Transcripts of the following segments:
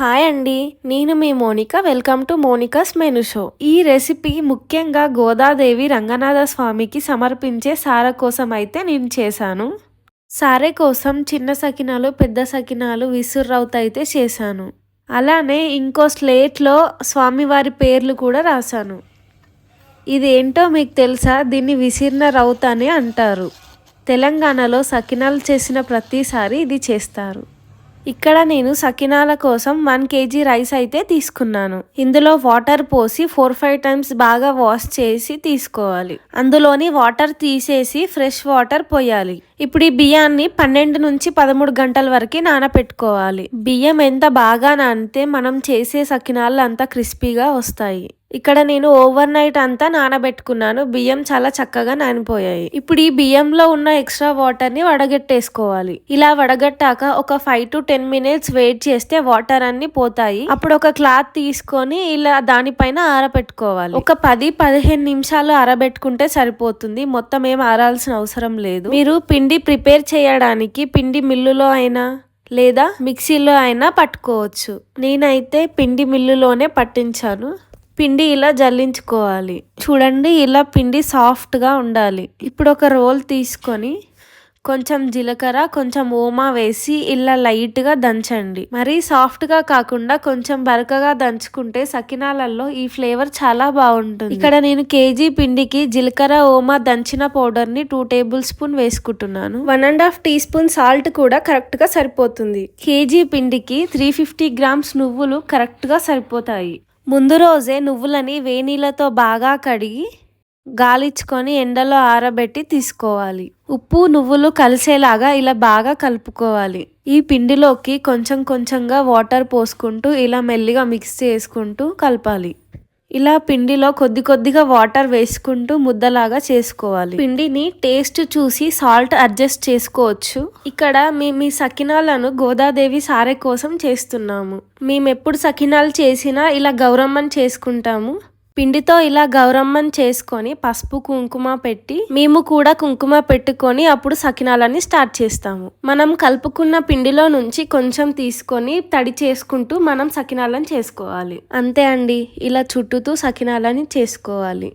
Hi అండి. నేను మీ Monika. Welcome to Monika's menu show. ఈ రెసిపీ ముఖ్యంగా గోదాదేవి రంగనాథ స్వామికి సమర్పించే సార కోసం అయితే నేను చేశాను. సారే కోసం చిన్న సకినాలు పెద్ద సకినాలు విసుర్రవుత అయితే చేశాను. అలానే ఇంకో స్లేట్లో స్వామివారి పేర్లు కూడా రాశాను. ఇది ఏంటో మీకు తెలుసా? దీన్ని విసిరిన రౌత్ అని అంటారు. తెలంగాణలో సకినాలు చేసిన ప్రతిసారి ఇది చేస్తారు. ఇక్కడ నేను సకినాల కోసం వన్ కేజీ రైస్ అయితే తీసుకున్నాను. ఇందులో వాటర్ పోసి ఫోర్ ఫైవ్ టైమ్స్ బాగా వాష్ చేసి తీసుకోవాలి. అందులోని వాటర్ తీసేసి ఫ్రెష్ వాటర్ పోయాలి. ఇప్పుడు ఈ బియ్యాన్ని పన్నెండు నుంచి పదమూడు గంటల వరకు నానపెట్టుకోవాలి. బియ్యం ఎంత బాగా నానితే మనం చేసే సకినాలు అంత క్రిస్పీగా వస్తాయి. ఇక్కడ నేను ఓవర్ నైట్ అంతా నానబెట్టుకున్నాను. బియ్యం చాలా చక్కగా నానిపోయాయి. ఇప్పుడు ఈ బియ్యంలో ఉన్న ఎక్స్ట్రా వాటర్ని వడగట్టేసుకోవాలి. ఇలా వడగట్టాక ఒక five to ten minutes wait చేస్తే వాటర్ అన్ని పోతాయి. అప్పుడు ఒక క్లాత్ తీసుకొని ఇలా దానిపైన ఆరబెట్టుకోవాలి. ఒక పది పదిహేను నిమిషాలు ఆరబెట్టుకుంటే సరిపోతుంది. మొత్తం ఏం ఆరాల్సిన అవసరం లేదు. మీరు పిండి ప్రిపేర్ చేయడానికి పిండి మిల్లులో అయినా లేదా మిక్సీలో అయినా పట్టుకోవచ్చు. నేనైతే పిండి మిల్లులోనే పట్టించాను. పిండి ఇలా జల్లించుకోవాలి. చూడండి ఇలా పిండి సాఫ్ట్గా ఉండాలి. ఇప్పుడు ఒక రోల్ తీసుకొని కొంచెం జీలకర్ర కొంచెం ఓమా వేసి ఇలా లైట్గా దంచండి. మరీ సాఫ్ట్గా కాకుండా కొంచెం బరకగా దంచుకుంటే సకినాలలో ఈ ఫ్లేవర్ చాలా బాగుంటుంది. ఇక్కడ నేను కేజీ పిండికి జీలకర్ర ఓమా దంచిన పౌడర్ని టూ టేబుల్ స్పూన్ వేసుకుంటున్నాను. One and half teaspoon salt కూడా కరెక్ట్గా సరిపోతుంది. కేజీ పిండికి త్రీ ఫిఫ్టీ గ్రామ్స్ నువ్వులు కరెక్ట్గా సరిపోతాయి. ముందు రోజే నువ్వులని వేనీళ్ళతో బాగా కడిగి గాలిచ్చుకొని ఎండలో ఆరబెట్టి తీసుకోవాలి. ఉప్పు నువ్వులు కలిసేలాగా ఇలా బాగా కలుపుకోవాలి. ఈ పిండిలోకి కొంచెం కొంచెంగా వాటర్ పోసుకుంటూ ఇలా మెల్లిగా మిక్స్ చేసుకుంటూ కలపాలి. ఇలా పిండిలో కొద్ది కొద్దిగా వాటర్ వేసుకుంటూ ముద్దలాగా చేసుకోవాలి. పిండిని టేస్ట్ చూసి సాల్ట్ అడ్జస్ట్ చేసుకోవచ్చు. ఇక్కడ మేము మీ సకినాలను గోదాదేవి సారె కోసం చేస్తున్నాము. మేము ఎప్పుడు సకినాలు చేసినా ఇలా గౌరమ్మని చేసుకుంటాము. పిండితో ఇలా గౌరమ్మని చేసుకొని పసుపు కుంకుమ పెట్టి మేము కూడా కుంకుమ పెట్టుకొని అప్పుడు సకినాలని స్టార్ట్ చేస్తాము. మనం కలుపుకున్న పిండిలో నుంచి కొంచెం తీసుకొని తడి చేసుకుంటూ మనం సకినాలను చేసుకోవాలి. అంతే అండి. ఇలా చుట్టుతూ సకినాలని చేసుకోవాలి.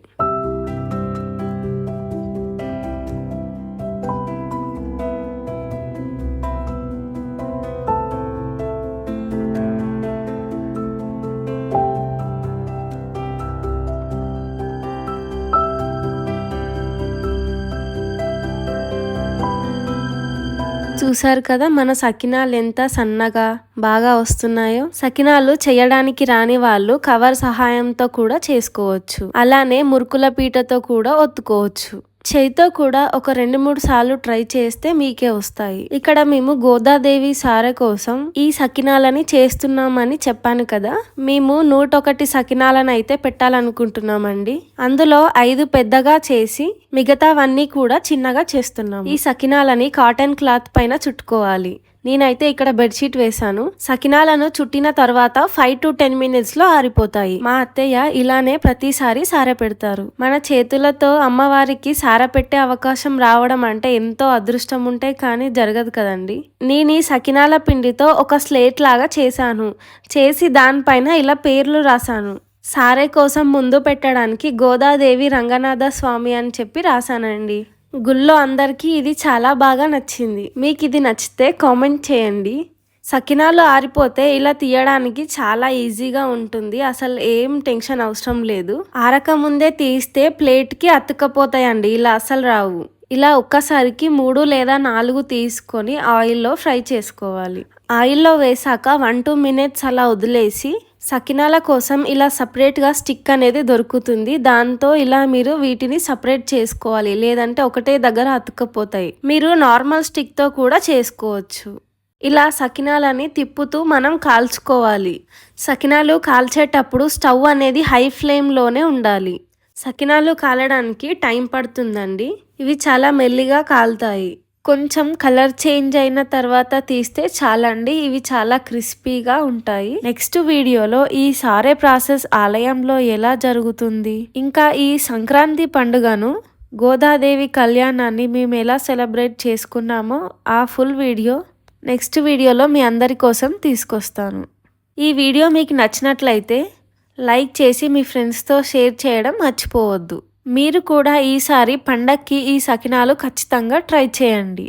చూసారు కదా మన సకినాలు ఎంత సన్నగా బాగా వస్తున్నాయో? సకినాలు చేయడానికి రాని వాళ్ళు కవర్ సహాయంతో కూడా చేసుకోవచ్చు. అలానే మురుకుల పీటతో కూడా ఒత్తుకోవచ్చు. చేయితో కూడా ఒక రెండు మూడు సార్లు ట్రై చేస్తే మీకే వస్తాయి. ఇక్కడ మేము గోదాదేవి సారె కోసం ఈ సకినాలని చేస్తున్నామని చెప్పాను కదా. మేము నూట ఒకటి సకినాలను అయితే పెట్టాలనుకుంటున్నామండి. అందులో ఐదు పెద్దగా చేసి మిగతావన్నీ కూడా చిన్నగా చేస్తున్నాం ఈ సకినాలని కాటన్ క్లాత్ పైన చుట్టుకోవాలి. నేనైతే ఇక్కడ బెడ్షీట్ వేశాను. సకినాలను చుట్టిన తర్వాత ఫైవ్ టు టెన్ మినిట్స్లో ఆరిపోతాయి. మా అత్తయ్య ఇలానే ప్రతిసారి సార పెడతారు. మన చేతులతో అమ్మవారికి సార పెట్టే అవకాశం రావడం అంటే ఎంతో అదృష్టం ఉంటే కానీ జరగదు కదండి. నేను ఈ సకినాల పిండితో ఒక స్లేట్ లాగా చేశాను. చేసి దానిపైన ఇలా పేర్లు రాశాను. సారే కోసం ముందు పెట్టడానికి గోదాదేవి రంగనాథ స్వామి అని చెప్పి రాశానండి. గుళ్ళో అందరికీ ఇది చాలా బాగా నచ్చింది. మీకు ఇది నచ్చితే కామెంట్ చేయండి. సకినాలు ఆరిపోతే ఇలా తీయడానికి చాలా ఈజీగా ఉంటుంది. అసలు ఏం టెన్షన్ అవసరం లేదు. ఆరక ముందే తీస్తే ప్లేట్కి అతుక్కపోతాయండి. ఇలా అసలు రావు. ఇలా ఒక్కసారికి మూడు లేదా నాలుగు తీసుకొని ఆయిల్లో ఫ్రై చేసుకోవాలి. ఆయిల్లో వేసాక వన్ టూ మినిట్స్ అలా వదిలేసి సకినాల కోసం ఇలా సపరేట్గా స్టిక్ అనేది దొరుకుతుంది. దాంతో ఇలా మీరు వీటిని సపరేట్ చేసుకోవాలి. లేదంటే ఒకటే దగ్గర అతుక్కపోతాయి. మీరు నార్మల్ స్టిక్తో కూడా చేసుకోవచ్చు. ఇలా సకినాలని తిప్పుతూ మనం కాల్చుకోవాలి. సకినాలు కాల్చేటప్పుడు స్టవ్ అనేది హై ఫ్లేమ్లోనే ఉండాలి. సకినాలు కాలడానికి టైం పడుతుందండి. ఇవి చాలా మెల్లిగా కాలుతాయి. కొంచెం కలర్ చేంజ్ అయిన తర్వాత తీస్తే చాలండి. ఇవి చాలా క్రిస్పీగా ఉంటాయి. నెక్స్ట్ వీడియోలో ఈ సారే ప్రాసెస్ ఆలయంలో ఎలా జరుగుతుంది? ఇంకా ఈ సంక్రాంతి పండుగను గోదాదేవి కళ్యాణాన్ని మేము ఎలా సెలబ్రేట్ చేసుకున్నామో ఆ ఫుల్ వీడియో నెక్స్ట్ వీడియోలో మీ అందరి కోసం తీసుకొస్తాను. ఈ వీడియో మీకు నచ్చినట్లయితే లైక్ చేసి మీ ఫ్రెండ్స్తో షేర్ చేయడం మర్చిపోవద్దు. మీరు కూడా ఈసారి పండక్కి ఈ సకినాలు ఖచ్చితంగా ట్రై చేయండి.